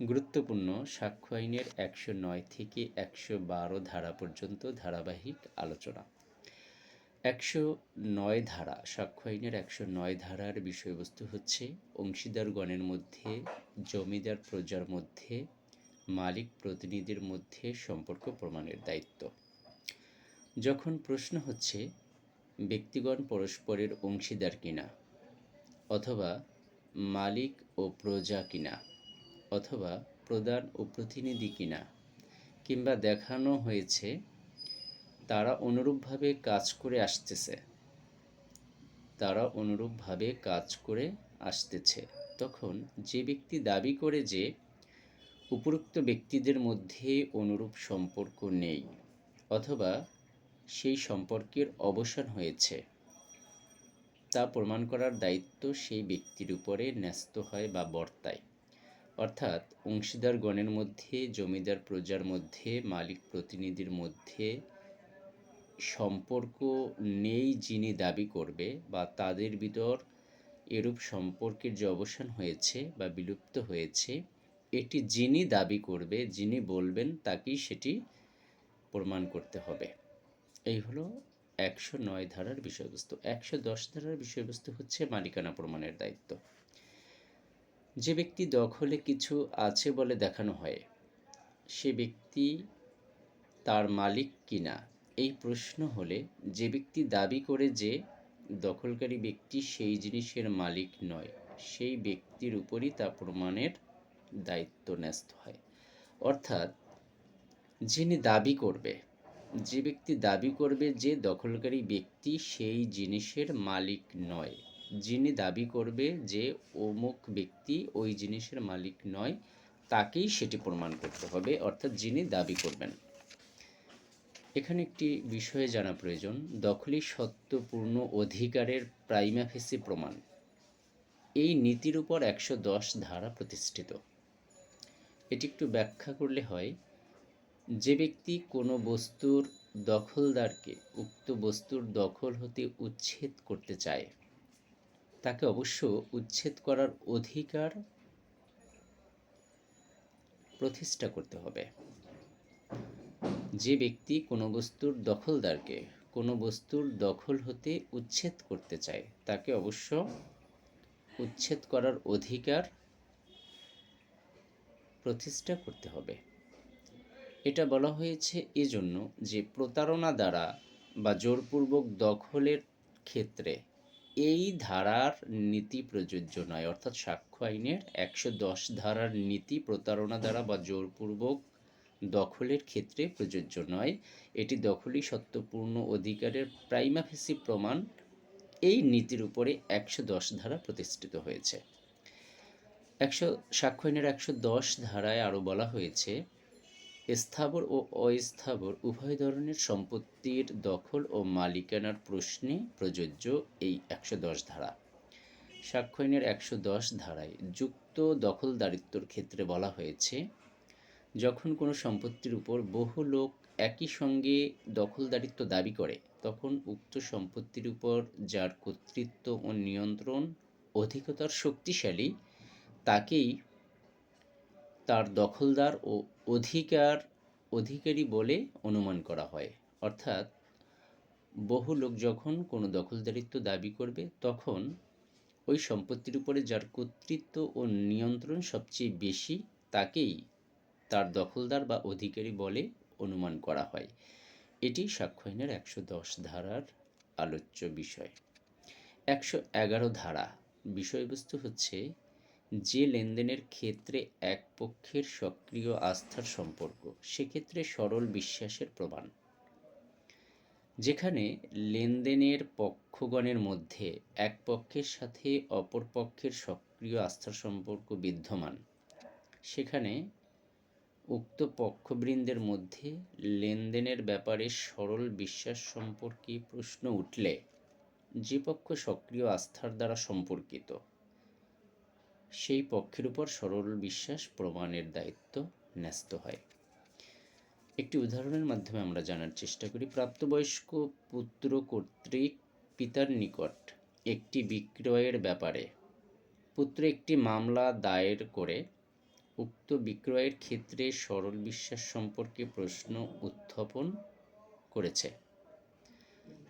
গুরুত্বপূর্ণ সাক্ষ্য আইনের একশো নয় থেকে একশো বারো ধারা পর্যন্ত ধারাবাহিক আলোচনা। একশো নয় ধারা, সাক্ষ্য আইনের একশো নয় ধারার বিষয়বস্তু হচ্ছে অংশীদারগণের মধ্যে, জমিদার প্রজার মধ্যে, মালিক প্রতিনিধির মধ্যে সম্পর্ক প্রমাণের দায়িত্ব। যখন প্রশ্ন হচ্ছে ব্যক্তিগণ পরস্পরের অংশীদার কিনা অথবা মালিক ও প্রজা কিনা অথবা প্রধান ও প্রতিনিধি কিনা, কিংবা দেখানো হয়েছে, তারা অনুরূপভাবে কাজ করে আসতেছে। তারা অনুরূপভাবে কাজ করে আসতেছে। তখন যে ব্যক্তি দাবি করে যে উপরোক্ত ব্যক্তিদের মধ্যে অনুরূপ সম্পর্ক নেই, অথবা সেই সম্পর্কের অবসান হয়েছে, তা প্রমাণ করার দায়িত্ব সেই ব্যক্তির উপরে ন্যস্ত হয় বা বর্তায়। অর্থাৎ অংশীদারগণের মধ্যে, জমিদার প্রজার মধ্যে, মালিক প্রতিনিধির মধ্যে সম্পর্ক নেই যিনি দাবি করবে বা তাদের ভিতর এরূপ সম্পর্কের যে অবসান হয়েছে বা বিলুপ্ত হয়েছে, এটি যিনি দাবি করবে, যিনি বলবেন, তাকেই সেটি প্রমাণ করতে হবে। এই হলো একশো নয় ধারার বিষয়বস্তু। একশো দশ ধারার বিষয়বস্তু হচ্ছে মালিকানা প্রমাণের দায়িত্ব। যে ব্যক্তি দখলে কিছু আছে বলে দেখানো হয়, সে ব্যক্তি তার মালিক কিনা এই প্রশ্ন হলে যে ব্যক্তি দাবি করে যে দখলকারী ব্যক্তি সেই জিনিসের মালিক নয়, সেই ব্যক্তির উপরই তা প্রমাণের দায়িত্ব ন্যস্ত হয়। অর্থাৎ যিনি দাবি করবে, যে ব্যক্তি দাবি করবে যে দখলকারী ব্যক্তি সেই জিনিসের মালিক নয় যিনি দাবি করবে যে অমুক ব্যক্তি ওই জিনিসের মালিক নয়, তাকেই সেটি প্রমাণ করতে হবে, অর্থাৎ যিনি দাবি করবেন। এখানে একটি বিষয়ে জানা প্রয়োজন। দখলই সত্যপূর্ণ অধিকারের প্রাইমাফেসি প্রমাণ। এই নীতির উপর একশো দশ ধারা প্রতিষ্ঠিত। এটি একটু ব্যাখ্যা করলে হয়, যে ব্যক্তি কোনো বস্তুর দখলদারকে, উক্ত বস্তুর দখল হতে উচ্ছেদ করতে চায় তাকে অবশ্য উচ্ছেদ করার অধিকার প্রতিষ্ঠা করতে হবে। যে ব্যক্তি কোনো বস্তুর দখলদারকে কোনো বস্তুর দখল হতে উচ্ছেদ করতে চায়, তাকে অবশ্য উচ্ছেদ করার অধিকার প্রতিষ্ঠা করতে হবে। এটা বলা হয়েছে এজন্য যে প্রতারণা দ্বারা বা জোরপূর্বক দখলের ক্ষেত্রে এই ধারার নীতি প্রযোজ্য নয়, অর্থাৎ সাক্ষ্য আইনের একশো দশ ধারার নীতি প্রতারণা দ্বারা বা জোরপূর্বক দখলের ক্ষেত্রে প্রযোজ্য নয়। এটি দখলই সত্যপূর্ণ অধিকারের প্রাইমাফেসি প্রমাণ। এই নীতির উপরে একশো দশ ধারা প্রতিষ্ঠিত হয়েছে। একশো, সাক্ষ্য আইনের একশো দশ ধারায় আরও বলা হয়েছে স্থাবর ও অস্থাবর উভয় ধরনের সম্পত্তির দখল ও মালিকানার প্রশ্নে প্রযোজ্য এই একশো দশ ধারা। সাক্ষ্য আইনের একশো দশ ধারায় যুক্ত দখলদারিত্বর ক্ষেত্রে বলা হয়েছে, যখন কোনো সম্পত্তির উপর বহু লোক একই সঙ্গে দখলদারিত্ব দাবি করে, তখন উক্ত সম্পত্তির উপর যার কর্তৃত্ব ও নিয়ন্ত্রণ অধিকতর শক্তিশালী, তাকেই তার দখলদার ও অধিকার, অধিকারী বলে অনুমান করা হয়। অর্থাৎ, বহু লোক যখন কোনো দখলদারিত্ব দাবি করবে, তখন ওই সম্পত্তির উপরে যার কর্তৃত্ব ও নিয়ন্ত্রণ সবচেয়ে বেশি, তাকেই তার দখলদার বা অধিকারী বলে অনুমান করা হয়। এটি সাক্ষ্য আইনের একশো দশ ধারার আলোচ্য বিষয়। একশো এগারো ধারা বিষয়বস্তু হচ্ছে যে লেনদেনের ক্ষেত্রে এক পক্ষের সক্রিয় আস্থার সম্পর্ক, সেক্ষেত্রে সরল বিশ্বাসের প্রমাণ। যেখানে লেনদেনের পক্ষগণের মধ্যে এক পক্ষের সাথে অপর পক্ষের সক্রিয় আস্থার সম্পর্ক বিদ্যমান, সেখানে উক্ত পক্ষবৃন্দের মধ্যে লেনদেনের ব্যাপারে সরল বিশ্বাস সম্পর্কে প্রশ্ন উঠলে যে পক্ষ সক্রিয় আস্থার দ্বারা সম্পর্কিত সেই পক্ষের উপর সরল বিশ্বাস প্রমাণের দায়িত্ব ন্যস্ত হয়। একটি উদাহরণের মাধ্যমে আমরা জানার চেষ্টা করি, প্রাপ্তবয়স্ক পুত্র কর্তৃক পিতার নিকট একটি বিক্রয়ের ব্যাপারে। পুত্র একটি মামলা দায়ের করে উক্ত বিক্রয়ের ক্ষেত্রে সরল বিশ্বাস সম্পর্কে প্রশ্ন উত্থাপন করেছে।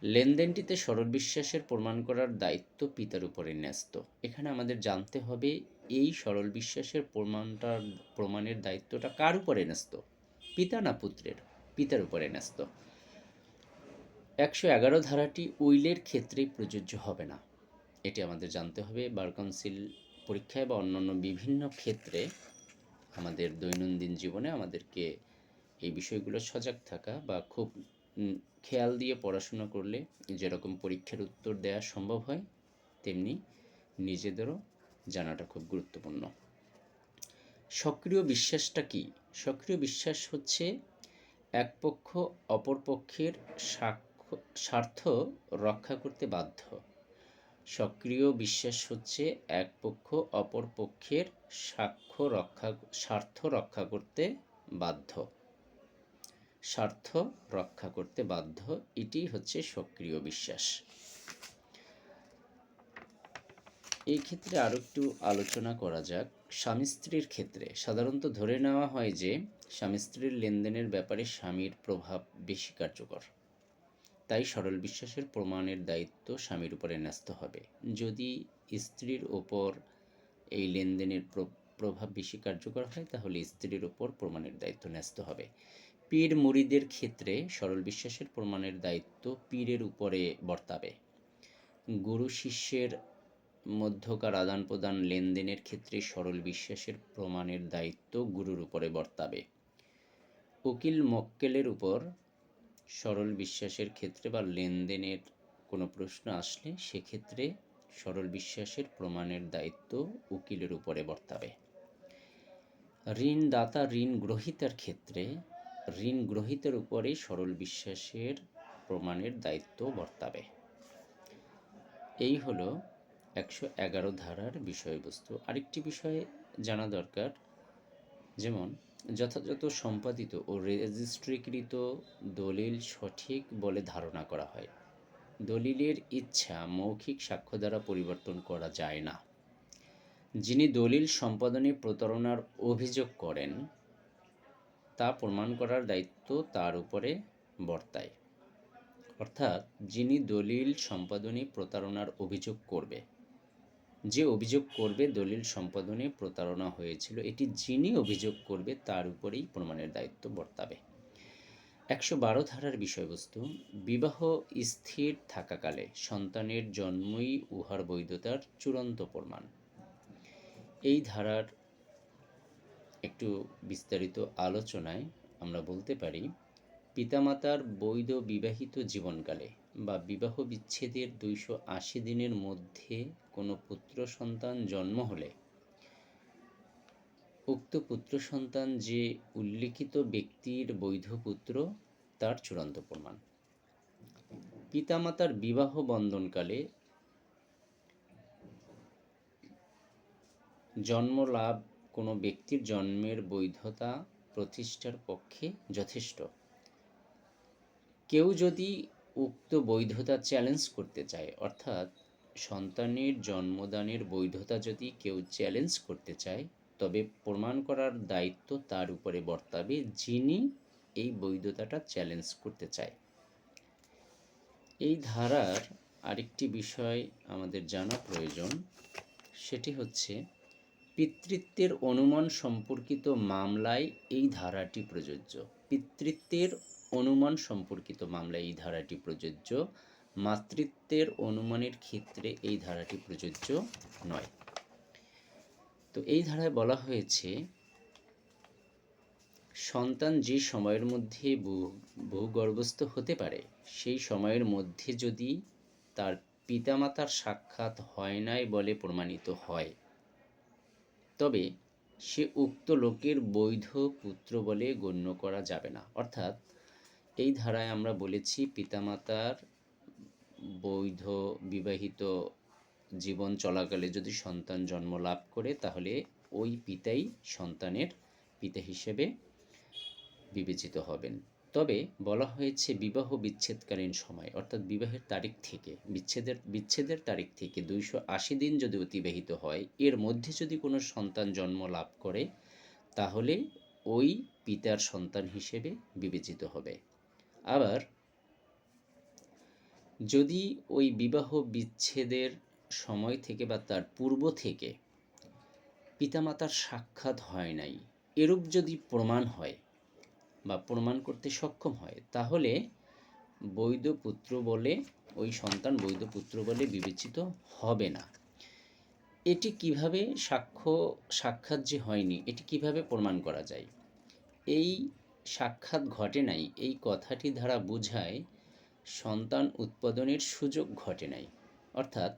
লেনদেনটিতে সরল বিশ্বাসের প্রমাণ করার দায়িত্ব পিতার উপরে ন্যস্ত। এখানে আমাদের জানতে হবে, এই সরল বিশ্বাসের প্রমাণটার, প্রমাণের দায়িত্বটা কার উপরে ন্যস্ত? পিতা না পুত্রের? পিতার উপরে ন্যস্ত। একশো এগারো ধারাটি উইলের ক্ষেত্রে প্রযোজ্য হবে না। এটি আমাদের জানতে হবে বার কাউন্সিল পরীক্ষায় বা অন্যান্য বিভিন্ন ক্ষেত্রে আমাদের দৈনন্দিন জীবনে আমাদেরকে এই বিষয়গুলো সজাগ থাকা বা খুব খেয়াল দিয়ে পড়াশোনা করলে যেরকম পরীক্ষার উত্তর দেওয়া সম্ভব হয়, তেমনি নিজেদেরও জানাটা খুব গুরুত্বপূর্ণ। সক্রিয় বিশ্বাসটা কি? সক্রিয় বিশ্বাস হচ্ছে এক পক্ষ অপর পক্ষের স্বার্থ রক্ষা করতে বাধ্য। সক্রিয় বিশ্বাস হচ্ছে এক পক্ষ অপর পক্ষের সাক্ষ্য রক্ষা, স্বার্থ রক্ষা করতে বাধ্য। স্বার্থ রক্ষা করতে বাধ্য, এটি হচ্ছে সক্রিয় বিশ্বাস। এই ক্ষেত্রে আরও একটু আলোচনা করা যাক। স্বামী স্ত্রীর ক্ষেত্রে সাধারণত ধরে নেওয়া হয় যে, স্বামী স্ত্রীর লেনদেনের ব্যাপারে স্বামীর প্রভাব বেশি কার্যকর। তাই সরল বিশ্বাসের প্রমাণের দায়িত্ব স্বামীর উপরে ন্যস্ত হবে। যদি স্ত্রীর ওপর এই লেনদেনের প্র- প্রভাব বেশি কার্যকর হয়, তাহলে স্ত্রীর ওপর প্রমাণের দায়িত্ব ন্যস্ত হবে। পীর মুরিদের ক্ষেত্রে সরল বিশ্বাসের প্রমাণের দায়িত্ব পীরের উপরে বর্তাবে। গুরু শিষ্যের মধ্যকার আদান প্রদান লেনদেনের ক্ষেত্রে সরল বিশ্বাসের প্রমাণের দায়িত্ব গুরুর উপরে বর্তাবে। উকিল মক্কেলের উপর সরল বিশ্বাসের ক্ষেত্রে বা লেনদেনের কোনো প্রশ্ন আসলে সেক্ষেত্রে সরল বিশ্বাসের প্রমাণের দায়িত্ব উকিলের উপরে বর্তাবে। ঋণদাতা ঋণ গ্রহীতার ক্ষেত্রে ঋণ গ্রহীতার উপরে সরল বিশ্বাসের প্রমাণের দায়িত্ব বর্তাবে। এই হলো একশো এগারো ধারার বিষয়বস্তু। আরেকটি বিষয়ে জানা দরকার, যেমন, যথাযথ সম্পাদিত ও রেজিস্ট্রিকৃত দলিল সঠিক বলে ধারণা করা হয়। দলিলের ইচ্ছা মৌখিক সাক্ষ্য দ্বারা পরিবর্তন করা যায় না। যিনি দলিল সম্পাদনে প্রতারণার অভিযোগ করেন তা প্রমাণ করার দায়িত্ব তার উপরে বর্তায়। অর্থাৎ, যিনি দলিল সম্পাদনে প্রতারণার অভিযোগ করবে, যে অভিযোগ করবে দলিল সম্পাদনে প্রতারণা হয়েছিল, এটি যিনি অভিযোগ করবে তার উপরেই প্রমাণের দায়িত্ব বর্তাবে। একশো বারো ধারার বিষয়বস্তু, বিবাহ স্থির থাকাকালে সন্তানের জন্মই উহার বৈধতার চূড়ান্ত প্রমাণ। এই ধারার একটু বিস্তারিত আলোচনায় আমরা বলতে পারি, পিতামাতার বৈধ বিবাহিত জীবনকালে বা বিবাহ বিচ্ছেদের দুইশো আশি দিনের মধ্যে কোনো পুত্র সন্তান জন্ম হলে, উক্ত পুত্র সন্তান যে উল্লিখিত ব্যক্তির বৈধ পুত্র, তার চূড়ান্ত প্রমাণ। পিতামাতার বিবাহ বন্ধনকালে জন্ম লাভ কোনো ব্যক্তির জন্মের বৈধতা প্রতিষ্ঠার পক্ষে যথেষ্ট। কেউ যদি উক্ত বৈধতা চ্যালেঞ্জ করতে চায়, অর্থাৎ সন্তানের জন্মদানের বৈধতা যদি কেউ চ্যালেঞ্জ করতে চায়, তবে প্রমাণ করার দায়িত্ব তার উপরে বর্তাবে যিনি এই বৈধতাটা চ্যালেঞ্জ করতে চায়। এই ধারার আরেকটি বিষয় আমাদের জানা প্রয়োজন, সেটি হচ্ছে পিতৃত্বের অনুমান সম্পর্কিত মামলায় এই ধারাটি প্রযোজ্য। পিতৃত্বের অনুমান সম্পর্কিত মামলায় এই ধারাটি প্রযোজ্য। মাতৃত্বের অনুমানের ক্ষেত্রে এই ধারাটি প্রযোজ্য নয়। তো এই ধারায় বলা হয়েছে, সন্তান যে সময়ের মধ্যে ভূগর্ভস্থ হতে পারে, সেই সময়ের মধ্যে যদি তার পিতামাতার সাক্ষাৎ হয় নাই বলে প্রমাণিত হয় তবে সে উক্ত লোকের বৈধ পুত্র বলে গণ্য করা যাবে না। অর্থাৎ এই ধারায় আমরা বলেছি পিতামাতার বৈধ বিবাহিত জীবন চলাকালে যদি সন্তান জন্ম লাভ করে, তাহলে ওই পিতাই সন্তানের পিতা হিসেবে বিবেচিত হবেন। তবে বলা হয়েছে বিবাহ বিচ্ছেদকালীন সময়, অর্থাৎ বিবাহের তারিখ থেকে, বিচ্ছেদের বিচ্ছেদের তারিখ থেকে দুইশো আশি দিন যদি অতিবাহিত হয়, এর মধ্যে যদি কোনো সন্তান জন্ম লাভ করে, তাহলে ওই পিতার সন্তান হিসেবে বিবেচিত হবে। আবার, যদি ওই বিবাহ বিচ্ছেদের সময় থেকে বা তার পূর্ব থেকে পিতামাতার সাক্ষাৎ হয় নাই, এরূপ যদি প্রমাণ হয় বা প্রমাণ করতে সক্ষম হয়, তাহলে বৈধ পুত্র বলে, ওই সন্তান বৈধ পুত্র বলে বিবেচিত হবে না। এটি কীভাবে সাক্ষ্য, সাক্ষাৎ যে হয়নি, এটি কীভাবে প্রমাণ করা যায়? এই সাক্ষাৎ ঘটে নাই, এই কথাটি দ্বারা বোঝায় সন্তান উৎপাদনের সুযোগ ঘটে নাই। অর্থাৎ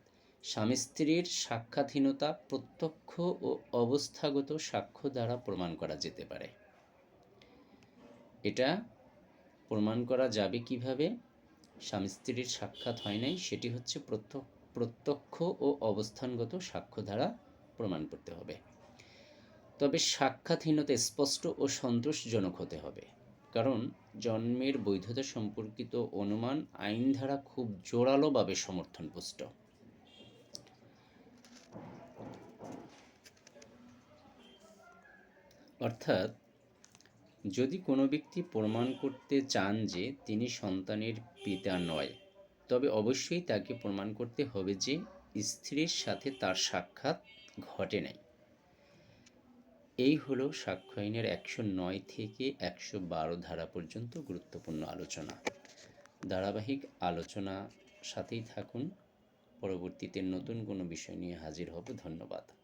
স্বামী স্ত্রীর সাক্ষাৎহীনতা প্রত্যক্ষ ও অবস্থাগত সাক্ষ্য দ্বারা প্রমাণ করা যেতে পারে। এটা প্রমাণ করা যাবে কীভাবে? স্বামী স্ত্রীর সাক্ষাৎ হয় নাই, সেটি হচ্ছে প্রত্যক্ষ ও অবস্থানগত সাক্ষ্য দ্বারা প্রমাণ করতে হবে। তবে সাক্ষাৎহীনতা স্পষ্ট ও সন্তোষজনক হতে হবে, কারণ জন্মের বৈধতা সম্পর্কিত অনুমান আইন ধারা খুব জোরালোভাবে সমর্থনপুষ্ট। অর্থাৎ যদি কোনো ব্যক্তি প্রমাণ করতে চান যে তিনি সন্তানের পিতা নয়, তবে অবশ্যই তাকে প্রমাণ করতে হবে যে স্ত্রীর সাথে তার সাক্ষাৎ ঘটে নাই। এই হলো সাক্ষ্য আইনের একশো নয় থেকে একশো বারো ধারা পর্যন্ত গুরুত্বপূর্ণ আলোচনা। ধারাবাহিক আলোচনা সাথেই থাকুন। পরবর্তীতে নতুন কোনো বিষয় নিয়ে হাজির হব। ধন্যবাদ।